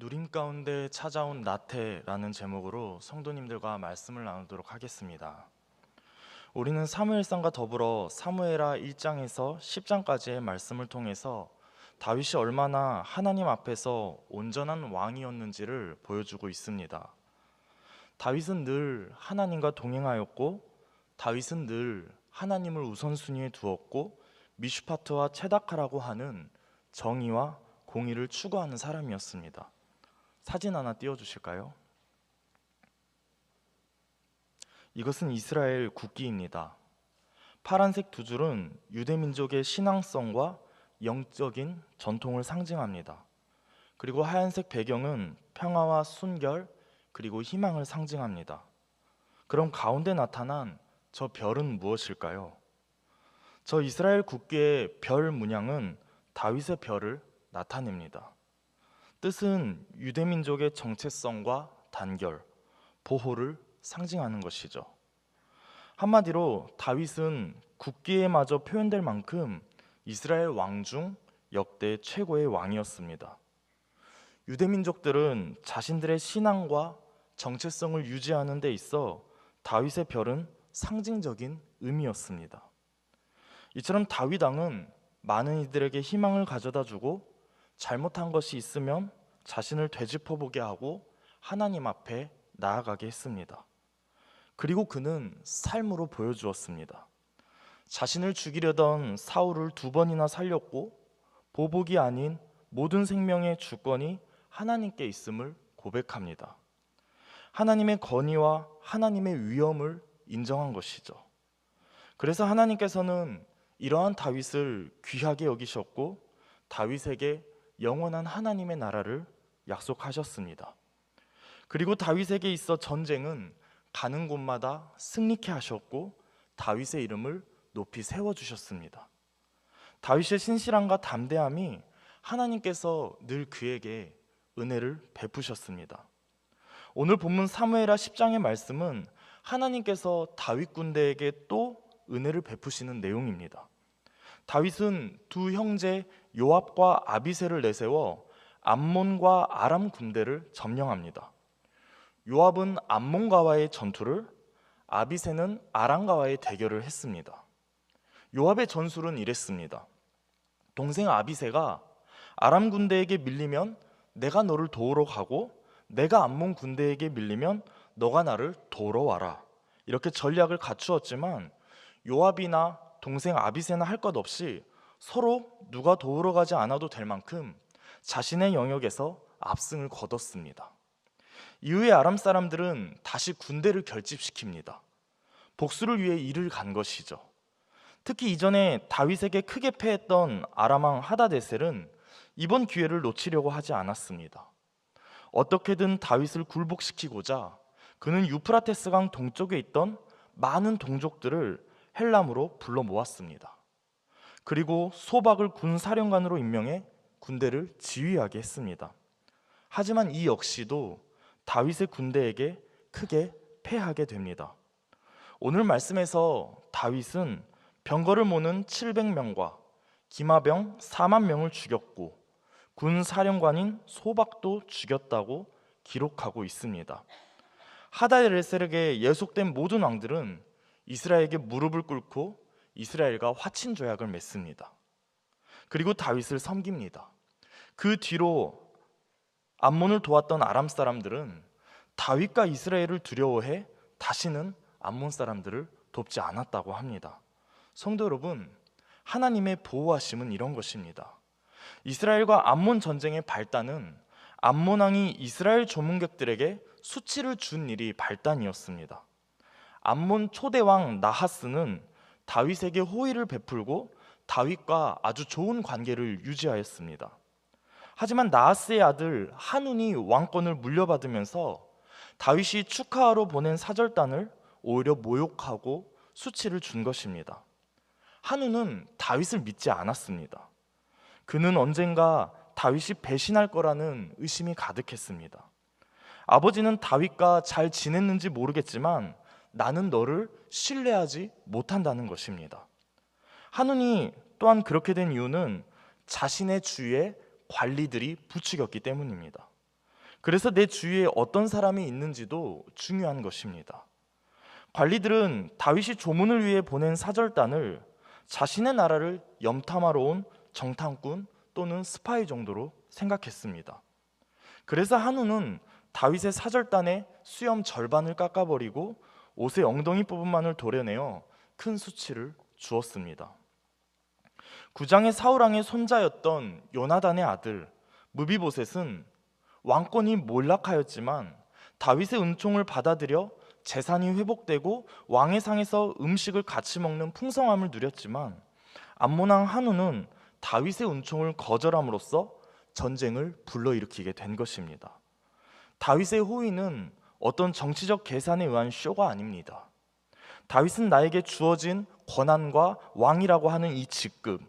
누림 가운데 찾아온 나태라는 제목으로 성도님들과 말씀을 나누도록 하겠습니다. 우리는 사무엘상과 더불어 사무엘하 1장에서 10장까지의 말씀을 통해서 다윗이 얼마나 하나님 앞에서 온전한 왕이었는지를 보여주고 있습니다. 다윗은 늘 하나님과 동행하였고 다윗은 늘 하나님을 우선순위에 두었고 미슈파트와 체다카라고 하는 정의와 공의를 추구하는 사람이었습니다. 사진 하나 띄워 주실까요? 이것은 이스라엘 국기입니다. 파란색 두 줄은 유대 민족의 신앙성과 영적인 전통을 상징합니다. 그리고 하얀색 배경은 평화와 순결 그리고 희망을 상징합니다. 그럼 가운데 나타난 저 별은 무엇일까요? 저 이스라엘 국기의 별 문양은 다윗의 별을 나타냅니다. 뜻은 유대 민족의 정체성과 단결, 보호를 상징하는 것이죠. 한마디로 다윗은 국기에마저 표현될 만큼 이스라엘 왕 중 역대 최고의 왕이었습니다. 유대 민족들은 자신들의 신앙과 정체성을 유지하는 데 있어 다윗의 별은 상징적인 의미였습니다. 이처럼 다윗 왕은 많은 이들에게 희망을 가져다 주고 잘못한 것이 있으면 자신을 되짚어 보게 하고 하나님 앞에 나아가게 했습니다. 그리고 그는 삶으로 보여주었습니다. 자신을 죽이려던 사울을 두 번이나 살렸고 보복이 아닌 모든 생명의 주권이 하나님께 있음을 고백합니다. 하나님의 건의와 하나님의 위엄을 인정한 것이죠. 그래서 하나님께서는 이러한 다윗을 귀하게 여기셨고 다윗에게 영원한 하나님의 나라를 약속하셨습니다. 그리고 다윗에게 있어 전쟁은 가는 곳마다 승리케 하셨고 다윗의 이름을 높이 세워 주셨습니다. 다윗의 신실함과 담대함이 하나님께서 늘 그에게 은혜를 베푸셨습니다. 오늘 본문 사무엘하 10장의 말씀은 하나님께서 다윗 군대에게 또 은혜를 베푸시는 내용입니다. 다윗은 두 형제 요압과 아비세를 내세워 암몬과 아람 군대를 점령합니다. 요압은 암몬과와의 전투를 아비세는 아람과와의 대결을 했습니다. 요압의 전술은 이랬습니다. 동생 아비세가 아람 군대에게 밀리면 내가 너를 도우러 가고 내가 암몬 군대에게 밀리면 너가 나를 도우러 와라. 이렇게 전략을 갖추었지만 요압이나 동생 아비세나 할 것 없이 서로 누가 도우러 가지 않아도 될 만큼 자신의 영역에서 압승을 거뒀습니다. 이후에 아람 사람들은 다시 군대를 결집시킵니다. 복수를 위해 일을 간 것이죠. 특히 이전에 다윗에게 크게 패했던 아람 왕 하다데셀은 이번 기회를 놓치려고 하지 않았습니다. 어떻게든 다윗을 굴복시키고자 그는 유프라테스 강 동쪽에 있던 많은 동족들을 헬람으로 불러 모았습니다. 그리고 소박을 군 사령관으로 임명해 군대를 지휘하게 했습니다. 하지만 이 역시도 다윗의 군대에게 크게 패하게 됩니다. 오늘 말씀에서 다윗은 병거를 모는 700명과 기마병 4만 명을 죽였고 군 사령관인 소박도 죽였다고 기록하고 있습니다. 하다엘레셀에게 예속된 모든 왕들은 이스라엘에게 무릎을 꿇고 이스라엘과 화친 조약을 맺습니다. 그리고 다윗을 섬깁니다. 그 뒤로 암몬을 도왔던 아람 사람들은 다윗과 이스라엘을 두려워해 다시는 암몬 사람들을 돕지 않았다고 합니다. 성도 여러분, 하나님의 보호하심은 이런 것입니다. 이스라엘과 암몬 전쟁의 발단은 암몬 왕이 이스라엘 조문객들에게 수치를 준 일이 발단이었습니다. 암몬 초대왕 나하스는 다윗에게 호의를 베풀고 다윗과 아주 좋은 관계를 유지하였습니다. 하지만 나하스의 아들 한운이 왕권을 물려받으면서 다윗이 축하하러 보낸 사절단을 오히려 모욕하고 수치를 준 것입니다. 한운은 다윗을 믿지 않았습니다. 그는 언젠가 다윗이 배신할 거라는 의심이 가득했습니다. 아버지는 다윗과 잘 지냈는지 모르겠지만 나는 너를 신뢰하지 못한다는 것입니다. 한운이 또한 그렇게 된 이유는 자신의 주위에 관리들이 부추겼기 때문입니다. 그래서 내 주위에 어떤 사람이 있는지도 중요한 것입니다. 관리들은 다윗이 조문을 위해 보낸 사절단을 자신의 나라를 염탐하러 온 정탐꾼 또는 스파이 정도로 생각했습니다. 그래서 한우는 다윗의 사절단의 수염 절반을 깎아버리고 옷의 엉덩이 부분만을 도려내어 큰 수치를 주었습니다. 구장의 사우랑의 손자였던 요나단의 아들 무비보셋은 왕권이 몰락하였지만 다윗의 은총을 받아들여 재산이 회복되고 왕의 상에서 음식을 같이 먹는 풍성함을 누렸지만 암몬왕 한우는 다윗의 은총을 거절함으로써 전쟁을 불러일으키게 된 것입니다. 다윗의 호의는 어떤 정치적 계산에 의한 쇼가 아닙니다. 다윗은 나에게 주어진 권한과 왕이라고 하는 이 직급,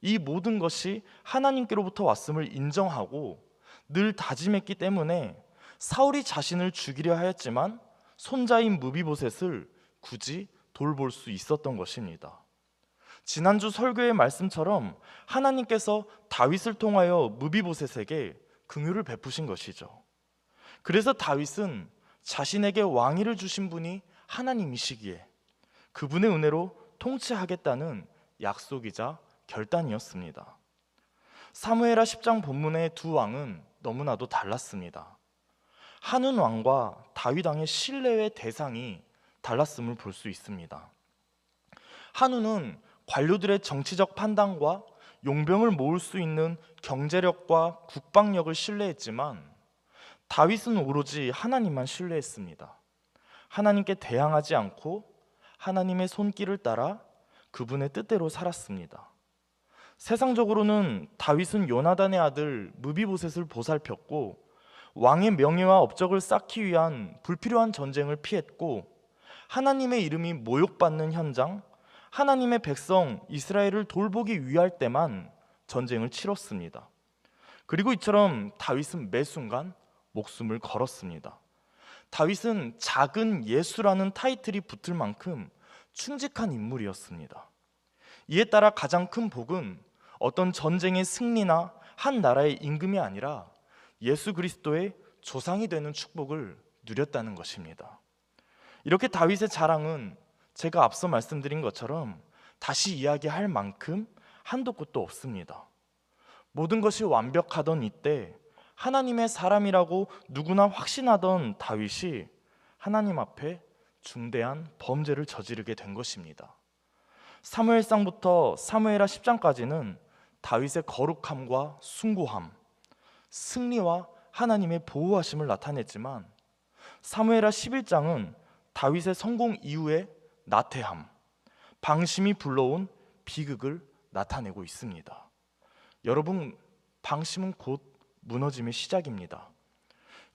이 모든 것이 하나님께로부터 왔음을 인정하고 늘 다짐했기 때문에 사울이 자신을 죽이려 하였지만 손자인 무비보셋을 굳이 돌볼 수 있었던 것입니다. 지난주 설교의 말씀처럼 하나님께서 다윗을 통하여 무비보셋에게 긍휼을 베푸신 것이죠. 그래서 다윗은 자신에게 왕위를 주신 분이 하나님이시기에 그분의 은혜로 통치하겠다는 약속이자 결단이었습니다. 사무엘하 10장 본문의 두 왕은 너무나도 달랐습니다. 한운 왕과 다윗 왕의 신뢰의 대상이 달랐음을 볼 수 있습니다. 한우는 관료들의 정치적 판단과 용병을 모을 수 있는 경제력과 국방력을 신뢰했지만 다윗은 오로지 하나님만 신뢰했습니다. 하나님께 대항하지 않고 하나님의 손길을 따라 그분의 뜻대로 살았습니다. 세상적으로는 다윗은 요나단의 아들 무비보셋을 보살폈고 왕의 명예와 업적을 쌓기 위한 불필요한 전쟁을 피했고 하나님의 이름이 모욕받는 현장, 하나님의 백성 이스라엘을 돌보기 위할 때만 전쟁을 치렀습니다. 그리고 이처럼 다윗은 매 순간 목숨을 걸었습니다. 다윗은 작은 예수라는 타이틀이 붙을 만큼 충직한 인물이었습니다. 이에 따라 가장 큰 복은 어떤 전쟁의 승리나 한 나라의 임금이 아니라 예수 그리스도의 조상이 되는 축복을 누렸다는 것입니다. 이렇게 다윗의 자랑은 제가 앞서 말씀드린 것처럼 다시 이야기할 만큼 한도 끝도 없습니다. 모든 것이 완벽하던 이때 하나님의 사람이라고 누구나 확신하던 다윗이 하나님 앞에 중대한 범죄를 저지르게 된 것입니다. 사무엘상부터 사무엘하 10장까지는 다윗의 거룩함과 숭고함, 승리와 하나님의 보호하심을 나타냈지만 사무엘하 11장은 다윗의 성공 이후의 나태함, 방심이 불러온 비극을 나타내고 있습니다. 여러분, 방심은 곧 무너짐의 시작입니다.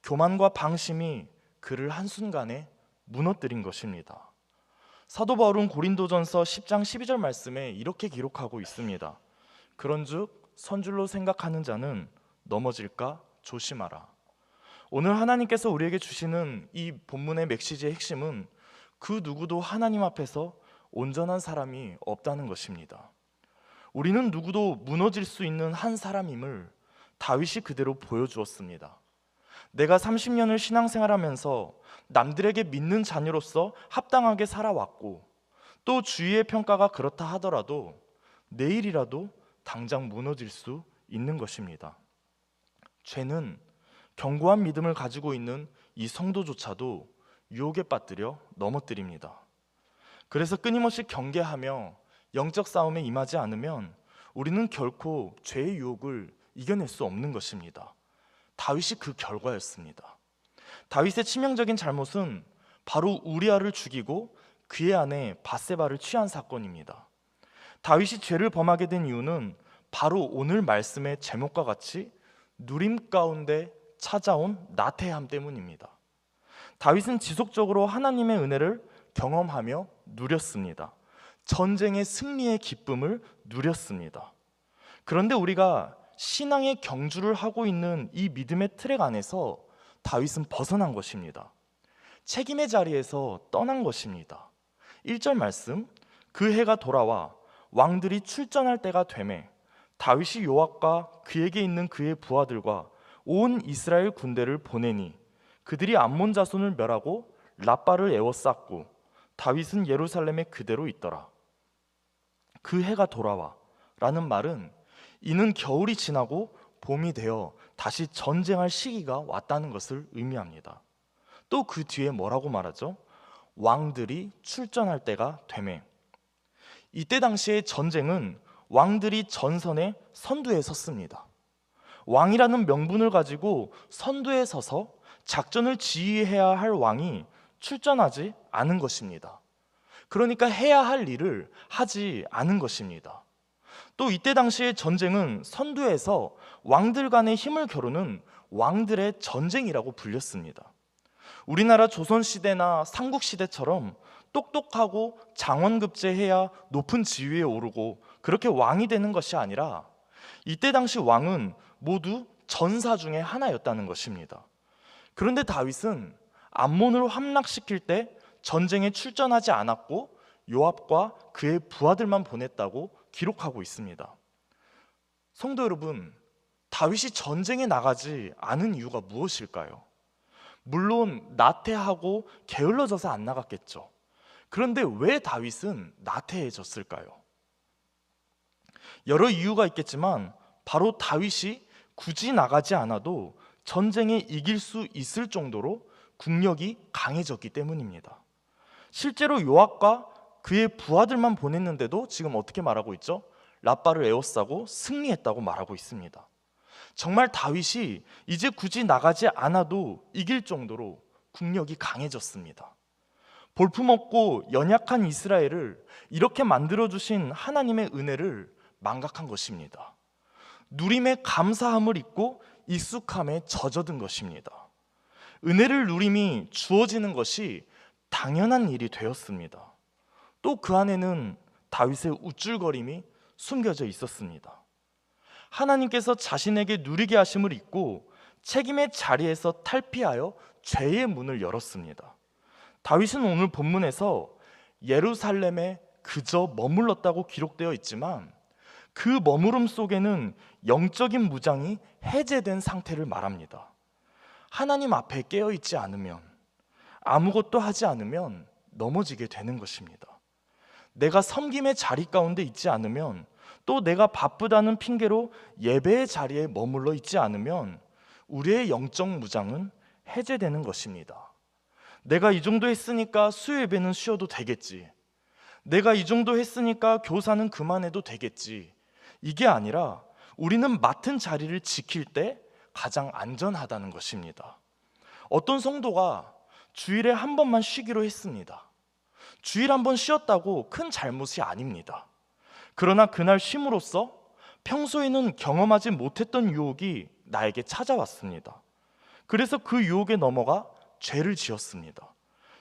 교만과 방심이 그를 한순간에 무너뜨린 것입니다. 사도 바울은 고린도전서 10장 12절 말씀에 이렇게 기록하고 있습니다. 그런즉 선줄로 생각하는 자는 넘어질까 조심하라. 오늘 하나님께서 우리에게 주시는 이 본문의 메시지의 핵심은 그 누구도 하나님 앞에서 온전한 사람이 없다는 것입니다. 우리는 누구도 무너질 수 있는 한 사람임을 다윗이 그대로 보여주었습니다. 내가 30년을 신앙생활하면서 남들에게 믿는 자녀로서 합당하게 살아왔고 또 주위의 평가가 그렇다 하더라도 내일이라도 당장 무너질 수 있는 것입니다. 죄는 견고한 믿음을 가지고 있는 이 성도조차도 유혹에 빠뜨려 넘어뜨립니다. 그래서 끊임없이 경계하며 영적 싸움에 임하지 않으면 우리는 결코 죄의 유혹을 이겨낼 수 없는 것입니다. 다윗이 그 결과였습니다. 다윗의 치명적인 잘못은 바로 우리아를 죽이고 그의 아내 바세바를 취한 사건입니다. 다윗이 죄를 범하게 된 이유는 바로 오늘 말씀의 제목과 같이 누림 가운데 찾아온 나태함 때문입니다. 다윗은 지속적으로 하나님의 은혜를 경험하며 누렸습니다. 전쟁의 승리의 기쁨을 누렸습니다. 그런데 우리가 신앙의 경주를 하고 있는 이 믿음의 트랙 안에서 다윗은 벗어난 것입니다. 책임의 자리에서 떠난 것입니다. 1절 말씀 그 해가 돌아와 왕들이 출전할 때가 되매 다윗이 요압과 그에게 있는 그의 부하들과 온 이스라엘 군대를 보내니 그들이 암몬 자손을 멸하고 라빠를 에워쌌고 다윗은 예루살렘에 그대로 있더라. 그 해가 돌아와 라는 말은 이는 겨울이 지나고 봄이 되어 다시 전쟁할 시기가 왔다는 것을 의미합니다. 또 그 뒤에 뭐라고 말하죠? 왕들이 출전할 때가 되매. 이때 당시의 전쟁은 왕들이 전선에 선두에 섰습니다. 왕이라는 명분을 가지고 선두에 서서 작전을 지휘해야 할 왕이 출전하지 않은 것입니다. 그러니까 해야 할 일을 하지 않은 것입니다. 또 이때 당시의 전쟁은 선두에서 왕들 간의 힘을 겨루는 왕들의 전쟁이라고 불렸습니다. 우리나라 조선시대나 삼국시대처럼 똑똑하고 장원급제해야 높은 지위에 오르고 그렇게 왕이 되는 것이 아니라 이때 당시 왕은 모두 전사 중에 하나였다는 것입니다. 그런데 다윗은 암몬을 함락시킬 때 전쟁에 출전하지 않았고 요압과 그의 부하들만 보냈다고 기록하고 있습니다. 성도 여러분, 다윗이 전쟁에 나가지 않은 이유가 무엇일까요? 물론 나태하고 게을러져서 안 나갔겠죠. 그런데 왜 다윗은 나태해졌을까요? 여러 이유가 있겠지만 바로 다윗이 굳이 나가지 않아도 전쟁에 이길 수 있을 정도로 국력이 강해졌기 때문입니다. 실제로 요압과 그의 부하들만 보냈는데도 지금 어떻게 말하고 있죠? 라빠를 에워싸고 승리했다고 말하고 있습니다. 정말 다윗이 이제 굳이 나가지 않아도 이길 정도로 국력이 강해졌습니다. 볼품없고 연약한 이스라엘을 이렇게 만들어 주신 하나님의 은혜를 망각한 것입니다. 누림의 감사함을 잊고 익숙함에 젖어든 것입니다. 은혜를 누림이 주어지는 것이 당연한 일이 되었습니다. 또 그 안에는 다윗의 우쭐거림이 숨겨져 있었습니다. 하나님께서 자신에게 누리게 하심을 잊고 책임의 자리에서 탈피하여 죄의 문을 열었습니다. 다윗은 오늘 본문에서 예루살렘에 그저 머물렀다고 기록되어 있지만 그 머무름 속에는 영적인 무장이 해제된 상태를 말합니다. 하나님 앞에 깨어 있지 않으면 아무것도 하지 않으면 넘어지게 되는 것입니다. 내가 섬김의 자리 가운데 있지 않으면 또 내가 바쁘다는 핑계로 예배의 자리에 머물러 있지 않으면 우리의 영적 무장은 해제되는 것입니다. 내가 이 정도 했으니까 수요 예배는 쉬어도 되겠지. 내가 이 정도 했으니까 교사는 그만해도 되겠지. 이게 아니라 우리는 맡은 자리를 지킬 때 가장 안전하다는 것입니다. 어떤 성도가 주일에 한 번만 쉬기로 했습니다. 주일 한 번 쉬었다고 큰 잘못이 아닙니다. 그러나 그날 쉼으로써 평소에는 경험하지 못했던 유혹이 나에게 찾아왔습니다. 그래서 그 유혹에 넘어가 죄를 지었습니다.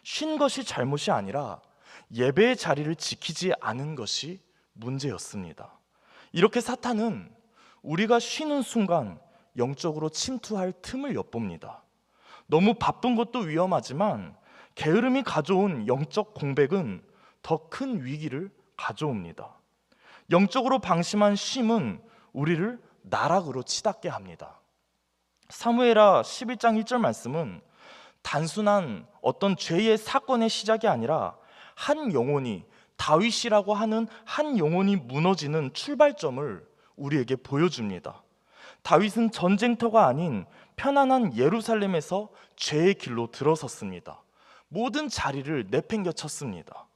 쉰 것이 잘못이 아니라 예배의 자리를 지키지 않은 것이 문제였습니다. 이렇게 사탄은 우리가 쉬는 순간 영적으로 침투할 틈을 엿봅니다. 너무 바쁜 것도 위험하지만 게으름이 가져온 영적 공백은 더 큰 위기를 가져옵니다. 영적으로 방심한 쉼은 우리를 나락으로 치닫게 합니다. 사무엘하 11장 1절 말씀은 단순한 어떤 죄의 사건의 시작이 아니라 한 영혼이 다윗이라고 하는 한 영혼이 무너지는 출발점을 우리에게 보여줍니다. 다윗은 전쟁터가 아닌 편안한 예루살렘에서 죄의 길로 들어섰습니다. 모든 자리를 내팽겨 쳤습니다.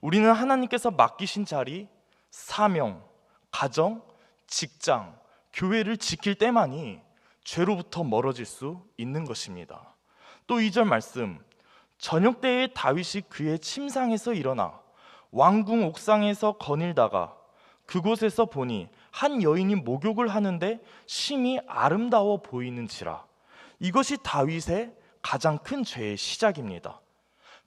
우리는 하나님께서 맡기신 자리, 사명, 가정, 직장, 교회를 지킬 때만이 죄로부터 멀어질 수 있는 것입니다. 또 2절 말씀 저녁 때에 다윗이 그의 침상에서 일어나 왕궁 옥상에서 거닐다가 그곳에서 보니 한 여인이 목욕을 하는데 심히 아름다워 보이는지라 이것이 다윗의 가장 큰 죄의 시작입니다.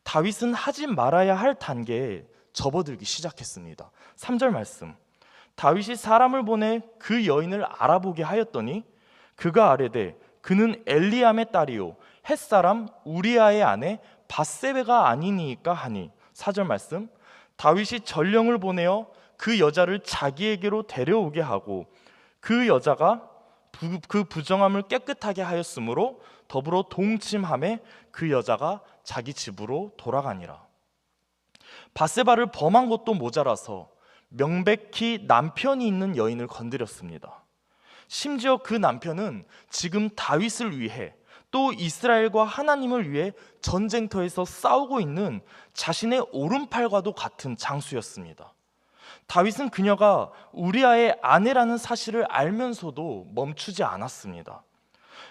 다윗은 하지 말아야 할 단계에 접어들기 시작했습니다. 3절 말씀. 다윗이 사람을 보내 그 여인을 알아보게 하였더니 그가 아뢰되 그는 엘리암의 딸이요 햇사람 우리아의 아내 바세베가 아니니까 하니 4절 말씀. 다윗이 전령을 보내어 그 여자를 자기에게로 데려오게 하고 그 여자가 부- 그 부정함을 깨끗하게 하였으므로 더불어 동침함에 그 여자가 자기 집으로 돌아가니라. 바세바를 범한 것도 모자라서 명백히 남편이 있는 여인을 건드렸습니다. 심지어 그 남편은 지금 다윗을 위해 또 이스라엘과 하나님을 위해 전쟁터에서 싸우고 있는 자신의 오른팔과도 같은 장수였습니다. 다윗은 그녀가 우리아의 아내라는 사실을 알면서도 멈추지 않았습니다.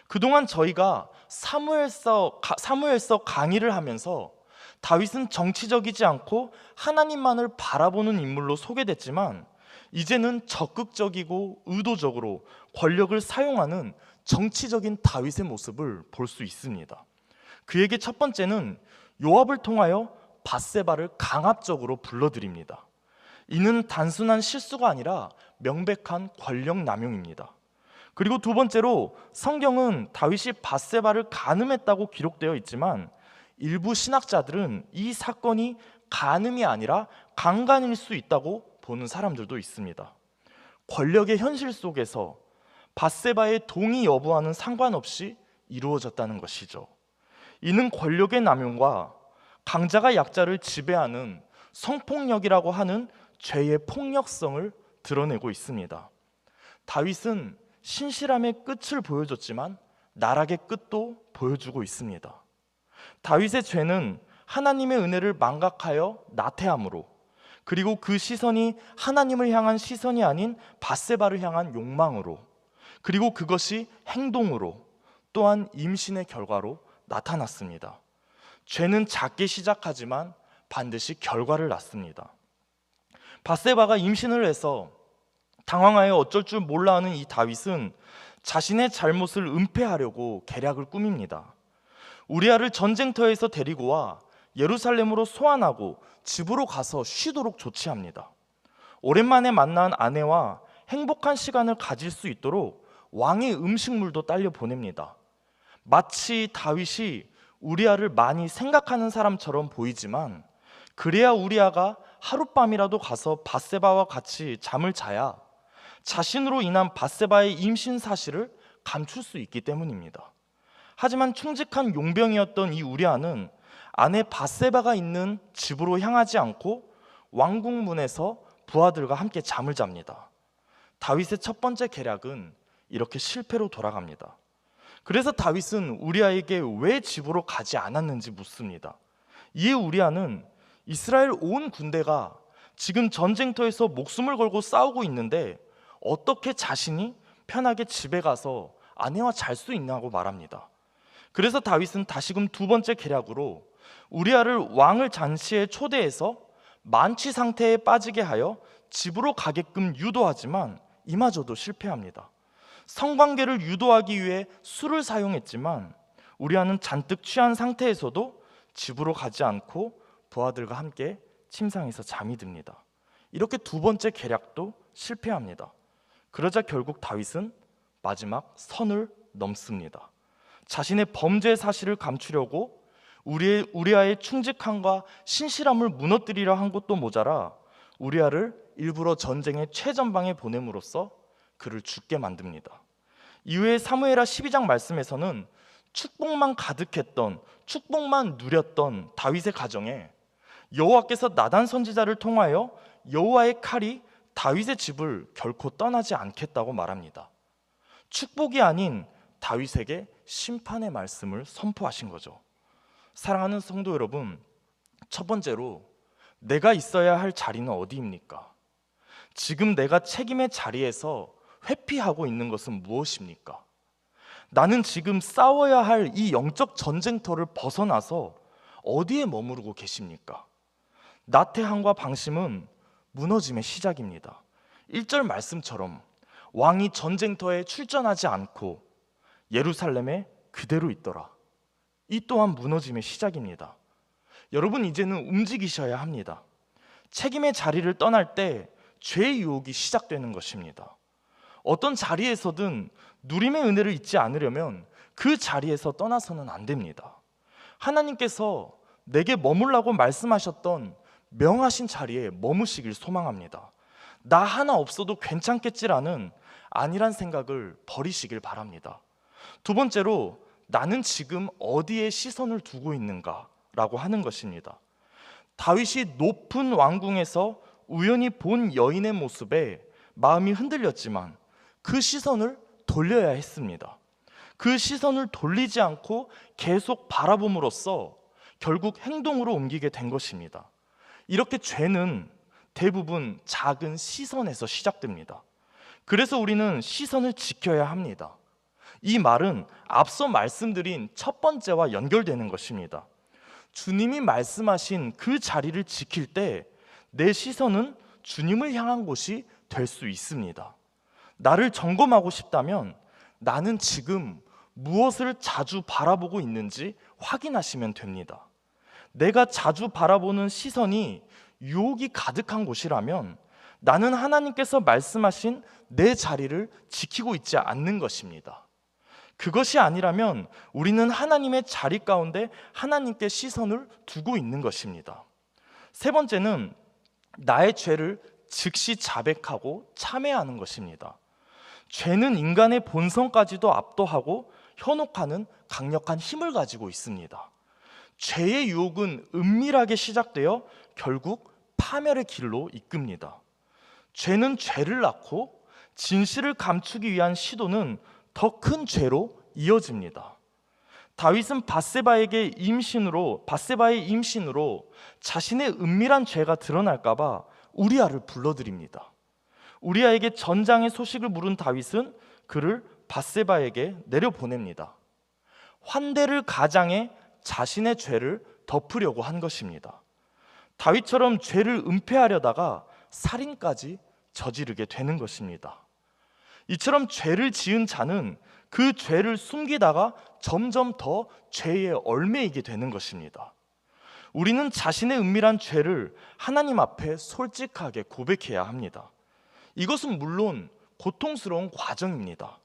그동안 저희가 사무엘서 가- 사무엘서 강의를 하면서 다윗은 정치적이지 않고 하나님만을 바라보는 인물로 소개됐지만 이제는 적극적이고 의도적으로 권력을 사용하는 정치적인 다윗의 모습을 볼 수 있습니다. 그에게 첫 번째는 요압을 통하여 바세바를 강압적으로 불러들입니다. 이는 단순한 실수가 아니라 명백한 권력 남용입니다. 그리고 두 번째로 성경은 다윗이 바세바를 간음했다고 기록되어 있지만 일부 신학자들은 이 사건이 간음이 아니라 강간일 수 있다고 보는 사람들도 있습니다. 권력의 현실 속에서 바세바의 동의 여부와는 상관없이 이루어졌다는 것이죠. 이는 권력의 남용과 강자가 약자를 지배하는 성폭력이라고 하는 죄의 폭력성을 드러내고 있습니다. 다윗은 신실함의 끝을 보여줬지만 나락의 끝도 보여주고 있습니다. 다윗의 죄는 하나님의 은혜를 망각하여 나태함으로 그리고 그 시선이 하나님을 향한 시선이 아닌 바세바를 향한 욕망으로 그리고 그것이 행동으로 또한 임신의 결과로 나타났습니다. 죄는 작게 시작하지만 반드시 결과를 낳습니다. 바세바가 임신을 해서 당황하여 어쩔 줄 몰라 하는 이 다윗은 자신의 잘못을 은폐하려고 계략을 꾸밉니다. 우리아를 전쟁터에서 데리고 와 예루살렘으로 소환하고 집으로 가서 쉬도록 조치합니다. 오랜만에 만난 아내와 행복한 시간을 가질 수 있도록 왕의 음식물도 딸려 보냅니다. 마치 다윗이 우리아를 많이 생각하는 사람처럼 보이지만 그래야 우리아가 하룻밤이라도 가서 바세바와 같이 잠을 자야 자신으로 인한 바세바의 임신 사실을 감출 수 있기 때문입니다. 하지만 충직한 용병이었던 이 우리아는 아내 바세바가 있는 집으로 향하지 않고 왕궁 문에서 부하들과 함께 잠을 잡니다. 다윗의 첫 번째 계략은 이렇게 실패로 돌아갑니다. 그래서 다윗은 우리아에게 왜 집으로 가지 않았는지 묻습니다. 이에 우리아는 이스라엘 온 군대가 지금 전쟁터에서 목숨을 걸고 싸우고 있는데 어떻게 자신이 편하게 집에 가서 아내와 잘 수 있냐고 말합니다. 그래서 다윗은 다시금 두 번째 계략으로 우리아를 왕을 잔치에 초대해서 만취 상태에 빠지게 하여 집으로 가게끔 유도하지만 이마저도 실패합니다. 성관계를 유도하기 위해 술을 사용했지만 우리아는 잔뜩 취한 상태에서도 집으로 가지 않고 부하들과 함께 침상에서 잠이 듭니다. 이렇게 두 번째 계략도 실패합니다. 그러자 결국 다윗은 마지막 선을 넘습니다. 자신의 범죄 사실을 감추려고 우리 우리아의 충직함과 신실함을 무너뜨리려 한 것도 모자라 우리아를 일부러 전쟁의 최전방에 보냄으로써 그를 죽게 만듭니다. 이후에 사무엘하 12장 말씀에서는 축복만 가득했던 축복만 누렸던 다윗의 가정에 여호와께서 나단 선지자를 통하여 여호와의 칼이 다윗의 집을 결코 떠나지 않겠다고 말합니다. 축복이 아닌 다윗에게 심판의 말씀을 선포하신 거죠. 사랑하는 성도 여러분, 첫 번째로 내가 있어야 할 자리는 어디입니까? 지금 내가 책임의 자리에서 회피하고 있는 것은 무엇입니까? 나는 지금 싸워야 할 이 영적 전쟁터를 벗어나서 어디에 머무르고 계십니까? 나태함과 방심은 무너짐의 시작입니다. 1절 말씀처럼 왕이 전쟁터에 출전하지 않고 예루살렘에 그대로 있더라. 이 또한 무너짐의 시작입니다. 여러분 이제는 움직이셔야 합니다. 책임의 자리를 떠날 때 죄의 유혹이 시작되는 것입니다. 어떤 자리에서든 누림의 은혜를 잊지 않으려면 그 자리에서 떠나서는 안 됩니다. 하나님께서 내게 머물라고 말씀하셨던 명하신 자리에 머무시길 소망합니다. 나 하나 없어도 괜찮겠지라는 아니란 생각을 버리시길 바랍니다. 두 번째로 나는 지금 어디에 시선을 두고 있는가라고 하는 것입니다. 다윗이 높은 왕궁에서 우연히 본 여인의 모습에 마음이 흔들렸지만 그 시선을 돌려야 했습니다. 그 시선을 돌리지 않고 계속 바라봄으로써 결국 행동으로 옮기게 된 것입니다. 이렇게 죄는 대부분 작은 시선에서 시작됩니다. 그래서 우리는 시선을 지켜야 합니다. 이 말은 앞서 말씀드린 첫 번째와 연결되는 것입니다. 주님이 말씀하신 그 자리를 지킬 때 내 시선은 주님을 향한 곳이 될 수 있습니다. 나를 점검하고 싶다면 나는 지금 무엇을 자주 바라보고 있는지 확인하시면 됩니다. 내가 자주 바라보는 시선이 유혹이 가득한 곳이라면 나는 하나님께서 말씀하신 내 자리를 지키고 있지 않는 것입니다. 그것이 아니라면 우리는 하나님의 자리 가운데 하나님께 시선을 두고 있는 것입니다. 세 번째는 나의 죄를 즉시 자백하고 참회하는 것입니다. 죄는 인간의 본성까지도 압도하고 현혹하는 강력한 힘을 가지고 있습니다. 죄의 유혹은 은밀하게 시작되어 결국 파멸의 길로 이끕니다. 죄는 죄를 낳고 진실을 감추기 위한 시도는 더 큰 죄로 이어집니다. 다윗은 바세바에게 임신으로 바세바의 임신으로 자신의 은밀한 죄가 드러날까봐 우리아를 불러드립니다. 우리아에게 전장의 소식을 물은 다윗은 그를 바세바에게 내려 보냅니다. 환대를 가장해 자신의 죄를 덮으려고 한 것입니다. 다윗처럼 죄를 은폐하려다가 살인까지 저지르게 되는 것입니다. 이처럼 죄를 지은 자는 그 죄를 숨기다가 점점 더 죄에 얼매이게 되는 것입니다. 우리는 자신의 은밀한 죄를 하나님 앞에 솔직하게 고백해야 합니다. 이것은 물론 고통스러운 과정입니다.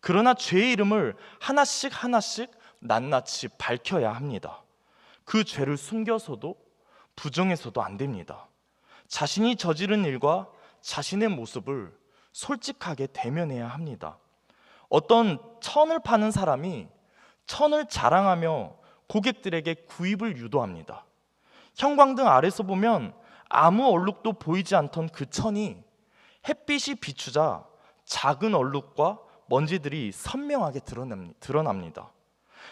그러나 죄의 이름을 하나씩 하나씩 낱낱이 밝혀야 합니다. 그 죄를 숨겨서도 부정해서도 안 됩니다. 자신이 저지른 일과 자신의 모습을 솔직하게 대면해야 합니다. 어떤 천을 파는 사람이 천을 자랑하며 고객들에게 구입을 유도합니다. 형광등 아래서 보면 아무 얼룩도 보이지 않던 그 천이 햇빛이 비추자 작은 얼룩과 먼지들이 선명하게 드러납니다.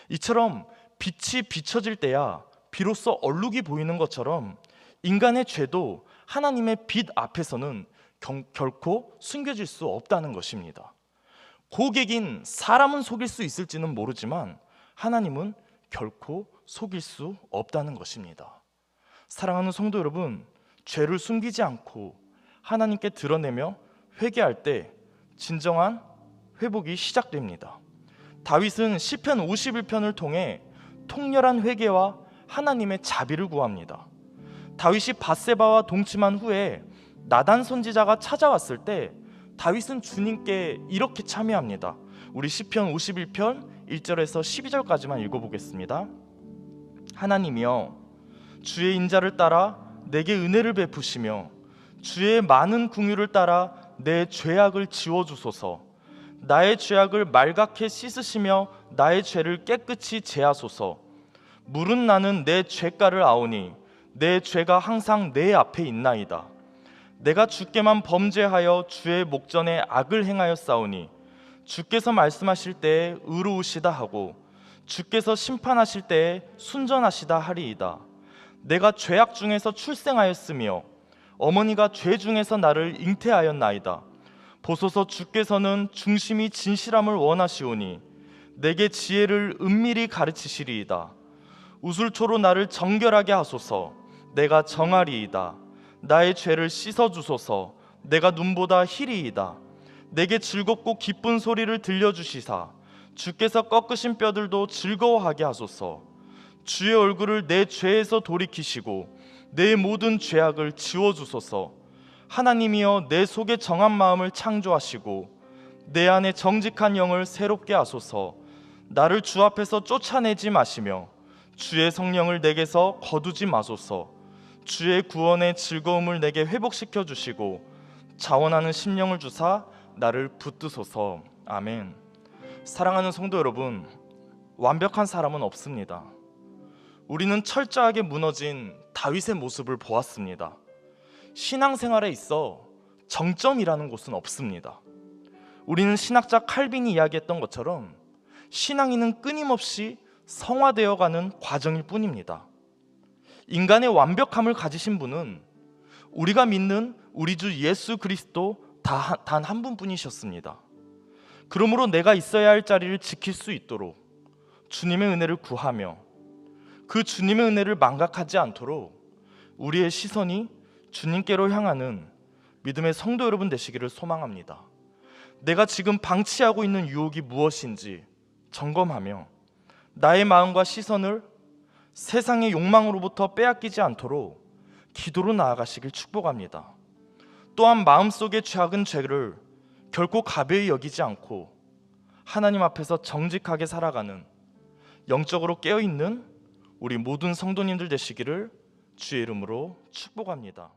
이처럼 빛이 비춰질 때야 비로소 얼룩이 보이는 것처럼 인간의 죄도 하나님의 빛 앞에서는 경, 결코 숨겨질 수 없다는 것입니다. 고객인 사람은 속일 수 있을지는 모르지만 하나님은 결코 속일 수 없다는 것입니다. 사랑하는 성도 여러분, 죄를 숨기지 않고 하나님께 드러내며 회개할 때 진정한 회복이 시작됩니다. 다윗은 시편 51편을 통해 통렬한 회개와 하나님의 자비를 구합니다. 다윗이 바세바와 동침한 후에 나단 선지자가 찾아왔을 때 다윗은 주님께 이렇게 참여합니다. 우리 시편 51편 1절에서 12절까지만 읽어보겠습니다. 하나님이여 주의 인자를 따라 내게 은혜를 베푸시며 주의 많은 궁유를 따라 내 죄악을 지워 주소서. 나의 죄악을 말갛게 씻으시며 나의 죄를 깨끗이 제하소서. 물은 나는 내 죄가를 아오니 내 죄가 항상 내 앞에 있나이다. 내가 주께만 범죄하여 주의 목전에 악을 행하였사오니 주께서 말씀하실 때에 의로우시다 하고 주께서 심판하실 때에 순전하시다 하리이다. 내가 죄악 중에서 출생하였으며 어머니가 죄 중에서 나를 잉태하였나이다. 보소서 주께서는 중심이 진실함을 원하시오니 내게 지혜를 은밀히 가르치시리이다. 우술초로 나를 정결하게 하소서. 내가 정하리이다. 나의 죄를 씻어 주소서. 내가 눈보다 희리이다. 내게 즐겁고 기쁜 소리를 들려 주시사 주께서 꺾으신 뼈들도 즐거워하게 하소서. 주의 얼굴을 내 죄에서 돌이키시고 내 모든 죄악을 지워 주소서. 하나님이여 내 속에 정한 마음을 창조하시고 내 안에 정직한 영을 새롭게 하소서. 나를 주 앞에서 쫓아내지 마시며 주의 성령을 내게서 거두지 마소서. 주의 구원의 즐거움을 내게 회복시켜 주시고 자원하는 심령을 주사 나를 붙드소서. 아멘. 사랑하는 성도 여러분, 완벽한 사람은 없습니다. 우리는 철저하게 무너진 다윗의 모습을 보았습니다. 신앙생활에 있어 정점이라는 곳은 없습니다. 우리는 신학자 칼빈이 이야기했던 것처럼 신앙인은 끊임없이 성화되어 가는 과정일 뿐입니다. 인간의 완벽함을 가지신 분은 우리가 믿는 우리 주 예수 그리스도 단 한 분뿐이셨습니다. 그러므로 내가 있어야 할 자리를 지킬 수 있도록 주님의 은혜를 구하며 그 주님의 은혜를 망각하지 않도록 우리의 시선이 주님께로 향하는 믿음의 성도 여러분 되시기를 소망합니다. 내가 지금 방치하고 있는 유혹이 무엇인지 점검하며 나의 마음과 시선을 세상의 욕망으로부터 빼앗기지 않도록 기도로 나아가시길 축복합니다. 또한 마음속의 작은 죄를 결코 가벼이 여기지 않고 하나님 앞에서 정직하게 살아가는 영적으로 깨어 있는 우리 모든 성도님들 되시기를 주의 이름으로 축복합니다.